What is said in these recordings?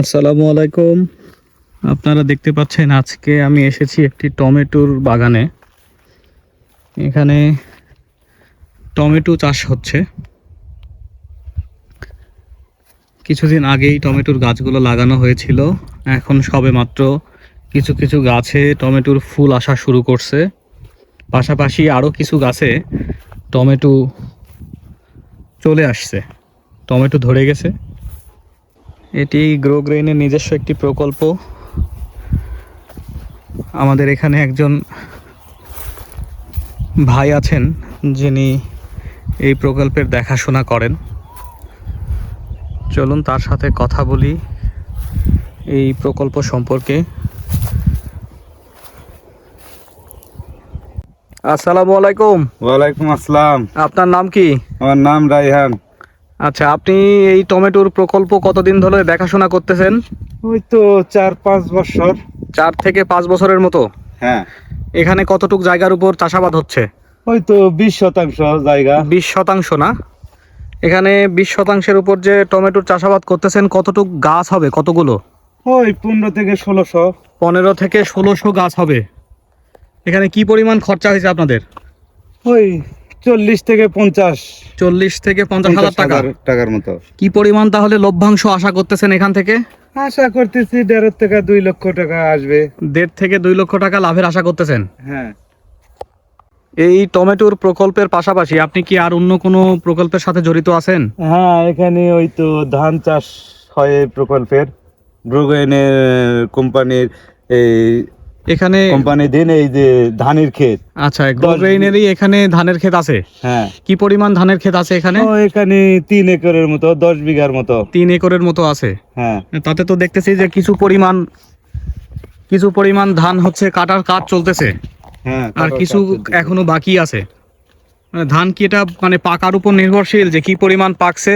আসসালামু আলাইকুম। আপনারা দেখতে পাচ্ছেন আজকে আমি এসেছি একটি টমেটোর বাগানে। এখানে টমেটো চাষ হচ্ছে। কিছুদিন আগেই টমেটোর গাছগুলো লাগানো হয়েছিল। এখন সবে মাত্র কিছু কিছু গাছে টমেটোর ফুল আসা শুরু করছে। পাশাপাশি আরও কিছু গাছে টমেটো চলে আসছে। টমেটো ধরে গেছে। এটি গ্রো গ্রেইনের নিজস্ব একটি প্রকল্প। আমাদের এখানে একজন ভাই আছেন, যিনি এই প্রকল্পের দেখাশোনা করেন। চলুন তার সাথে কথা বলি এই প্রকল্প সম্পর্কে। আসসালামু আলাইকুম। ওয়ালাইকুম আসসালাম। আপনার নাম কি? আমার নাম রাইহান। আচ্ছা আপনি এই টমেটোর প্রকল্প কতদিন ধরে দেখাশোনা করতেছেন? ওই তো চার পাঁচ বছর। চার থেকে পাঁচ বছরের মতো? হ্যাঁ। এখানে কতটুক জায়গার উপর চাষাবাদ হচ্ছে? ওই তো বিশ শতাংশ জায়গা। বিশ শতাংশ না? এখানে বিশ শতাংশের উপর যে টমেটোর চাষাবাদ করতেছেন কতটুক গাছ হবে? কতগুলো? ওই পনেরো থেকে ষোলোশো। পনেরো থেকে ষোলোশো গাছ হবে। এখানে কি পরিমাণ খরচা হয়েছে আপনাদের? ওই চল্লিশ থেকে পঞ্চাশ। চল্লিশ থেকে পঞ্চাশ হাজার টাকা। টাকার মতো। কি পরিমাণ তাহলে লভ্যাংশ আশা করতেছেন এখান থেকে? আশা করতেছি দেড় থেকে দুই লক্ষ টাকা আসবে। দেড় থেকে দুই লক্ষ টাকা লাভের আশা করতেছেন? হ্যাঁ। এই টমেটোর প্রকল্পের পাশাপাশি আপনি কি আর অন্য কোনো প্রকল্পের সাথে জড়িত আছেন? হ্যাঁ এখানে ওই তো ধান চাষ হয় এই প্রকল্পের। ব্রুগেনের কোম্পানির এই এখানে কোম্পানি দিন এই যে ধানের ক্ষেত। আচ্ছা গ্রোগ্রেইনেরই এখানে ধানের ক্ষেত আছে? হ্যাঁ। কি পরিমাণ ধানের ক্ষেত আছে এখানে? ও এখানে তিন একরের মতো দশ বিঘার মতো। তিন একরের মতো আছে। হ্যাঁ। তাতে তো দেখতেছি যে কিছু পরিমাণ কিছু পরিমাণ ধান হচ্ছে কাটার কাজ চলতেছে। হ্যাঁ আর কিছু এখনও বাকি আছে। মানে ধান কি এটা মানে পাকার উপর নির্ভরশীল যে কি পরিমাণ পাকছে?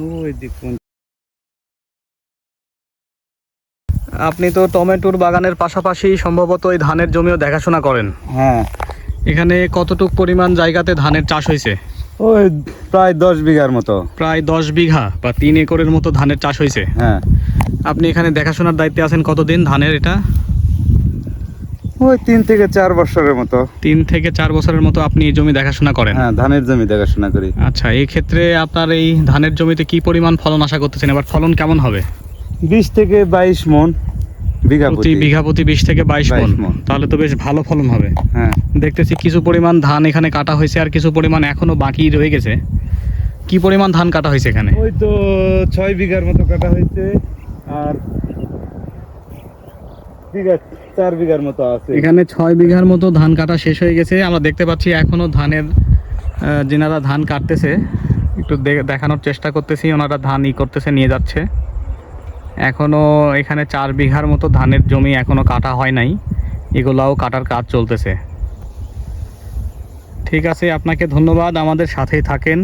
ওই দেখুন। আপনি তো টমেটোর বাগানের পাশাপাশি সম্ভবত এই ধানের জমিও দেখাশোনা করেন। হ্যাঁ। এখানে কতটুক পরিমাণ জায়গাতে ধানের চাষ হয়েছে? ওই প্রায় দশ বিঘার মতো। প্রায় দশ বিঘা বা তিন একরের মতো ধানের চাষ হয়েছে। হ্যাঁ। আপনি এখানে দেখাশোনার দায়িত্বে আছেন কতদিন ধানের এটা? ওই তিন থেকে চার বছরের মতো। তিন থেকে চার বছরের মতো আপনি এই জমি দেখাশোনা করেন? হ্যাঁ ধানের জমি দেখাশোনা করি। আচ্ছা এই ক্ষেত্রে আপনার এই ধানের জমিতে কি পরিমাণ ফলন আশা করতেছেন? এবার ফলন কেমন হবে? বিশ থেকে বাইশ মন বিঘা প্রতি বিঘা প্রতি বিশ থেকে বাইশ 22 মন। তাহলে তো বেশ ভালো ফলন হবে। হ্যাঁ। দেখতেছি কিছু পরিমাণ ধান এখানে কাটা হয়েছে আর কিছু পরিমাণ এখনও বাকি রয়ে গেছে। কি পরিমাণ ধান কাটা হয়েছে এখানে? ওই তো ছয় বিঘার মতো কাটা হয়েছে। আর বিঘা, চার বিঘার মতো আছে। এখানে ছয় বিঘার মতো ধান কাটা শেষ হয়ে গেছে। আমরা দেখতে পাচ্ছি এখনও ধানের যেনারা ধান কাটতেছে, একটু দেখানোর চেষ্টা করতেছি। ওনারা ধান ই করতেছে, নিয়ে যাচ্ছে। এখনও এখানে চার বিঘার মতো ধানের জমি এখনও কাটা হয় নাই। এগুলাও কাটার কাজ চলতেছে। ঠিক আছে, আপনাকে ধন্যবাদ। আমাদের সাথেই থাকেন।